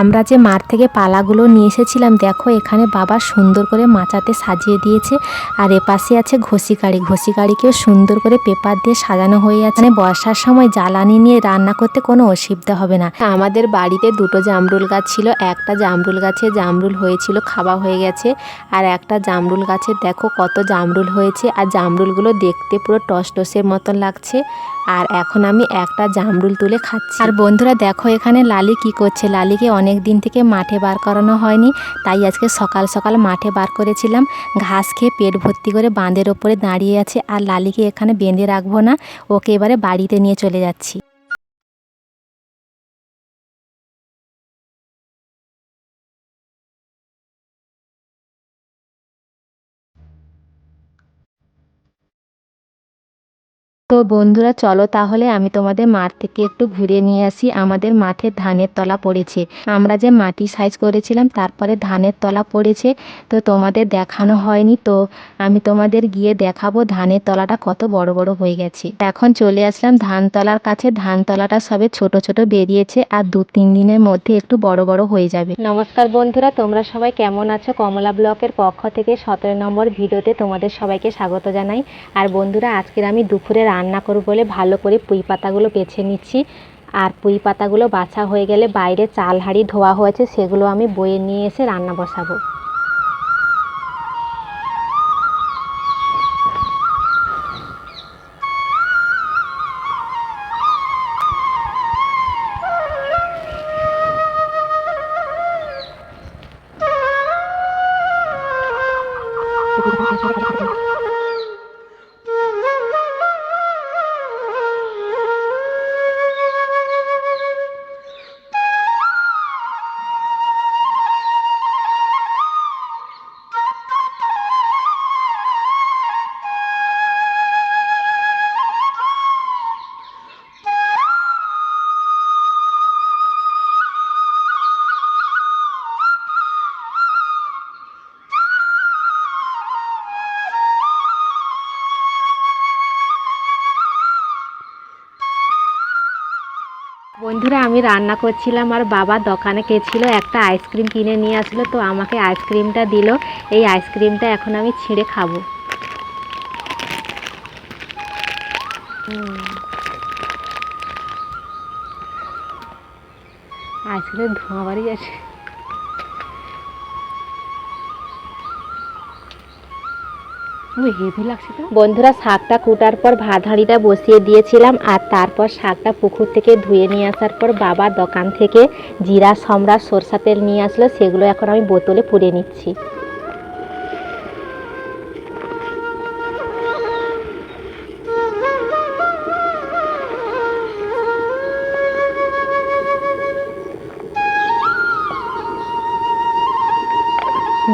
আমরা যে মাঠ থেকে পালাগুলো নিয়ে এসেছিলাম, দেখো এখানে বাবা সুন্দর করে মাচাতে সাজিয়ে দিয়েছে। আর এপাশে আছে ঘষি গাড়ি ঘষি গাড়িকেও সুন্দর করে পেপার দিয়ে সাজানো হয়ে আছে। মানে বর্ষার সময় জ্বালানি নিয়ে রান্না করতে কোনো অসুবিধা হবে না। আমাদের বাড়িতে দুটো জামরুল গাছ ছিল। একটা জামরুল গাছে জামরুল হয়েছিল, খাওয়া হয়ে গেছে। আর একটা জামরুল গাছে দেখো কত জামরুল হয়েছে। আর জামরুলগুলো দেখতে পুরো টসটসের মতন লাগছে। আর এখন আমি একটা জামরুল তুলে খাচ্ছি। আর বন্ধুরা দেখো এখানে লালি কি করছে? লালিকে অনেক দিন থেকে মাঠে বার করানো হয়নি, তাই আজকে সকাল সকাল মাঠে বার করেছিলাম। ঘাস খেয়ে পেট ভর্তি করে বাঁধের ওপরে দাঁড়িয়ে আছে, আর লালিকে এখানে বেঁধে রাখব না, ওকে এবারে বাড়িতে নিয়ে চলে যাচ্ছি। তো বন্ধুরা, চলো তাহলে আমি তোমাদের মাঠ থেকে একটু ঘুরে নিয়ে আসি। আমাদের মাঠে ধানের তলা পড়েছে। আমরা যে মাটি সাইজ করেছিলাম, তারপরে ধানের তলা পড়েছে, তো তোমাদের দেখানো হয়নি। তো আমি তোমাদের গিয়ে দেখাবো ধানের তলাটা কত বড় বড় হয়ে গেছে। এখন চলে আসলাম ধান তলার কাছে। ধান তলাটা সবে ছোট ছোট বেরিয়েছে আর দু তিন দিনের মধ্যে একটু বড় বড় হয়ে যাবে। নমস্কার বন্ধুরা, তোমরা সবাই কেমন আছো? কমলা ব্লকের পক্ষ থেকে সতেরো নম্বর ভিডিওতে তোমাদের সবাইকে স্বাগত জানাই। আর বন্ধুরা, আজকের আমি দুপুরে রান্না করব বলে ভালো করে পুঁই পাতাগুলো বেছে নিচ্ছি। আর পুঁই পাতাগুলো বাছা হয়ে গেলে বাইরে চাল হাঁড়ি ধোয়া হয়েছে, সেগুলো আমি বয়ে নিয়ে এসে রান্না বসাবো। বন্ধুরা, আমি রান্না করছিলাম আর বাবা দোকানে গেছিল, একটা আইসক্রিম কিনে নিয়ে আসলো, তো আমাকে আইসক্রিমটা দিল। এই আইসক্রিমটা এখন আমি ছিঁড়ে খাব। আইসক্রিম ধোঁয়া বাড়ি আছে বন্ধুরা, শাকটা কুটার পর ভাত হাঁড়িটা বসিয়ে দিয়েছিলাম আর তারপর শাকটা পুকুর থেকে ধুয়ে নিয়ে আসার পর বাবা দোকান থেকে জিরা, সম্রাট, সরষা তেল নিয়ে আসলো, সেগুলো এখন আমি বোতলে পুড়ে নিচ্ছি।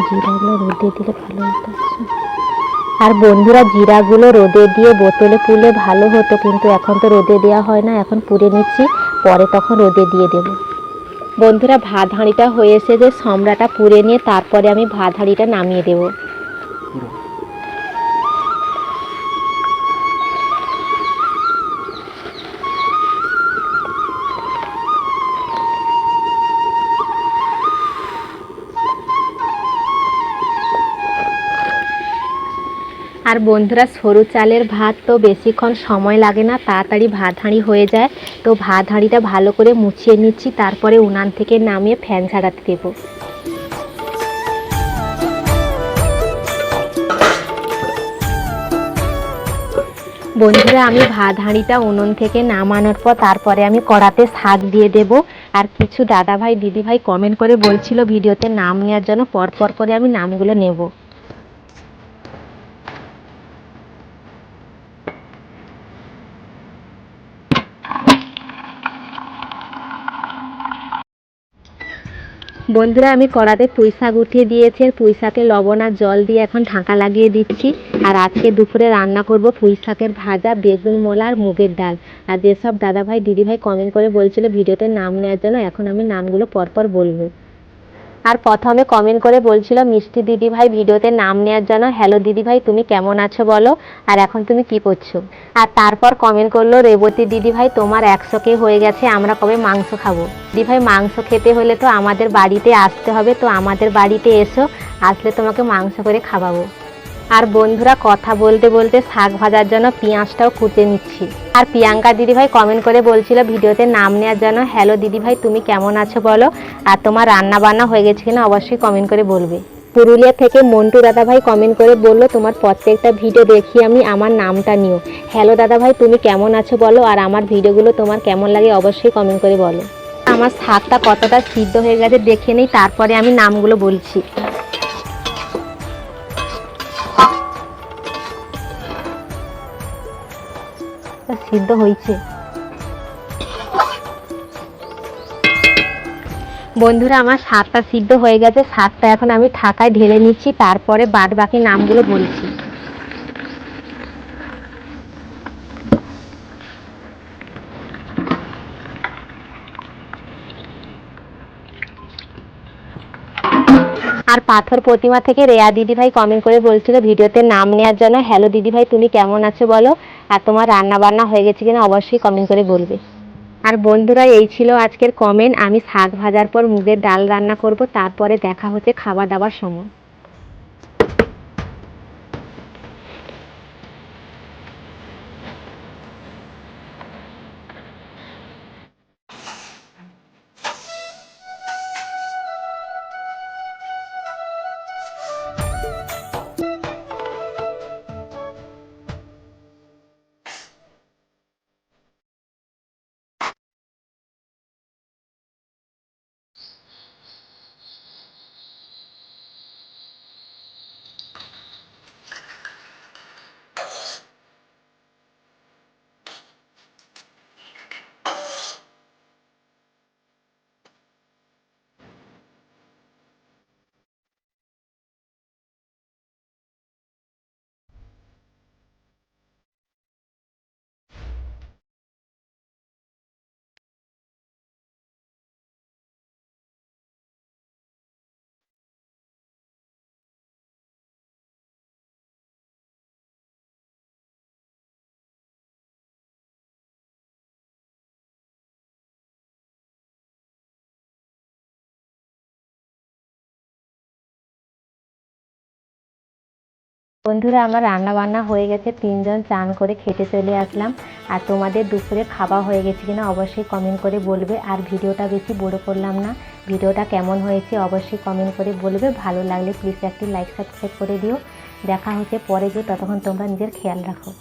জিরাগুলো রোদে দিলে ভালো হতো আর বন্ধুরা জিরাগুলো রোদে দিয়ে বোতলে পুলে ভালো হতো, কিন্তু এখন তো রোদে দেওয়া হয় না, এখন পুড়ে নিচ্ছি, পরে তখন রোদে দিয়ে দেব। বন্ধুরা ভাত হাঁড়িটা হয়ে এসে যে সম্রাটা পুড়ে নিয়ে তারপরে আমি ভাত হাঁড়িটা নামিয়ে দেবো। আর বন্ধুরা, সরু চালের ভাত তো বেশিক্ষণ সময় লাগে না, তাড়াতাড়ি ভাত হাঁড়ি হয়ে যায়। তো ভাত হাঁড়িটা ভালো করে মুছিয়ে নিচ্ছি, তারপরে উনান থেকে নামিয়ে ফ্যান ছাড়াতে দেবো। বন্ধুরা, আমি ভাত হাঁড়িটা উনুন থেকে নামানোর পর তারপরে আমি কড়াতে শাক দিয়ে দেব। আর কিছু দাদা ভাই দিদি ভাই কমেন্ট করে বলছিল ভিডিওতে নাম নেওয়ার জন্য পর পর করে আমি নামগুলো নেব। বন্ধুরা, আমি কড়াতে পুঁই শাক উঠিয়ে দিয়েছি। আর পুঁই শাকে লবণ আর জল দিয়ে এখন ঢাকা লাগিয়ে দিচ্ছি। আর আজকে দুপুরে রান্না করব পুঁই শাকের ভাজা, বেগুন, মোলা আর মুগের ডাল। আর যেসব দাদাভাই, দিদিভাই কমেন্ট করে বলছিল ভিডিওতে নাম নেওয়ার জন্য, এখন আমি নামগুলো পরপর বলব। আর প্রথমে কমেন্ট করে বলছিল, মিষ্টি দিদি ভাই ভিডিওতে নাম নেওয়ার জন্য হ্যালো দিদি ভাই তুমি কেমন আছো বলো? আর এখন তুমি কি করছ? আর তারপর কমেন্ট করল, রেবতী দিদি ভাই তোমার একশো কে হয়ে গেছে, আমরা কবে মাংস খাব? দিদি ভাই মাংস খেতে হলে তো আমাদের বাড়িতে আসতে হবে, তো আমাদের বাড়িতে এসো, আসলে তোমাকে মাংস করে খাওয়াবো। আর বন্ধুরা কথা বলতে বলতে শাক ভাজার জন্য পেঁয়াজটাও কুচে নিচ্ছি। আর প্রিয়াঙ্কা দিদিভাই কমেন্ট করে বলছিল ভিডিওতে নাম নেওয়ার জন্য হ্যালো দিদিভাই, তুমি কেমন আছো বলো? আর তোমার রান্না বান্না হয়ে গেছে কিনা অবশ্যই কমেন্ট করে বলবে। পুরুলিয়া থেকে মন্টু দাদাভাই কমেন্ট করে বলল, তোমার প্রত্যেকটা ভিডিও দেখি আমি, আমার নামটা নিও। হ্যালো দাদাভাই, তুমি কেমন আছো বলো? আর আমার ভিডিওগুলো তোমার কেমন লাগে অবশ্যই কমেন্ট করে বলো। আমার শাকটা কতটা সিদ্ধ হয়ে গেছে দেখে নেই, তারপরে আমি নামগুলো বলছি। তা সিদ্ধ হয়েছে। বন্ধুরা, আমার সাতটা সিদ্ধ হয়ে গেছে। সাতটা এখন আমি ঠাকায় ঢেলে নিচ্ছি, তারপরে বাদ বাকি নামগুলো বলছি। আর পাথর প্রতিমা থেকে রেয়া দিদি ভাই কমেন্ট করে বলছিল ভিডিওতে নাম নেওয়ার জন্য হ্যালো দিদি ভাই তুমি কেমন আছো বলো? আর তোমার রান্না বান্না হয়ে গেছে কিনা অবশ্যই কমেন্ট করে বলবে। আর বন্ধুরা, এই ছিল আজকের কমেন্ট আমি শাক ভাজার পর মুগের ডাল রান্না করব, তারপরে দেখা হচ্ছে খাওয়া দাওয়ার সময়। বন্ধুরা, আমার রান্না বান্না হয়ে গেছে। তিনজন চান করে খেতে চলে আসলাম। আর তোমাদের দুপুরে খাওয়া হয়ে গেছে কিনা অবশ্যই কমেন্ট করে বলবে। আর ভিডিওটা বেশি বড় করলাম না। ভিডিওটা কেমন হয়েছে অবশ্যই কমেন্ট করে বলবে। ভালো লাগলে প্লিজ একটি লাইক সাবস্ক্রাইব করে দিও। দেখা হচ্ছে পরে যে, ততক্ষণ তোমরা নিজের খেয়াল রাখো।